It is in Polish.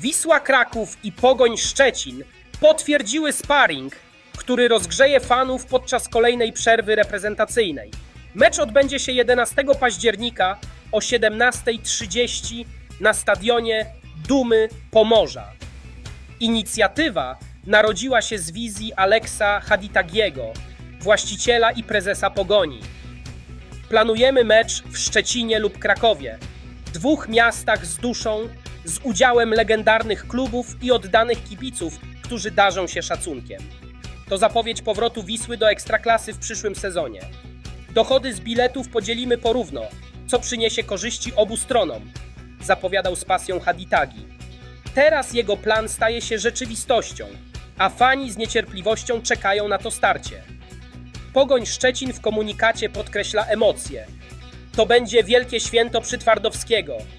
Wisła Kraków i Pogoń Szczecin potwierdziły sparring, który rozgrzeje fanów podczas kolejnej przerwy reprezentacyjnej. Mecz odbędzie się 11 października o 17.30 na stadionie Dumy Pomorza. Inicjatywa narodziła się z wizji Aleksa Haditagiego, właściciela i prezesa Pogoni. Planujemy mecz w Szczecinie lub Krakowie, dwóch miastach z duszą, z udziałem legendarnych klubów i oddanych kibiców, którzy darzą się szacunkiem. To zapowiedź powrotu Wisły do ekstraklasy w przyszłym sezonie. Dochody z biletów podzielimy porówno, co przyniesie korzyści obu stronom, zapowiadał z pasją Haditagi. Teraz jego plan staje się rzeczywistością, a fani z niecierpliwością czekają na to starcie. Pogoń Szczecin w komunikacie podkreśla emocje. To będzie wielkie święto Przytwardowskiego,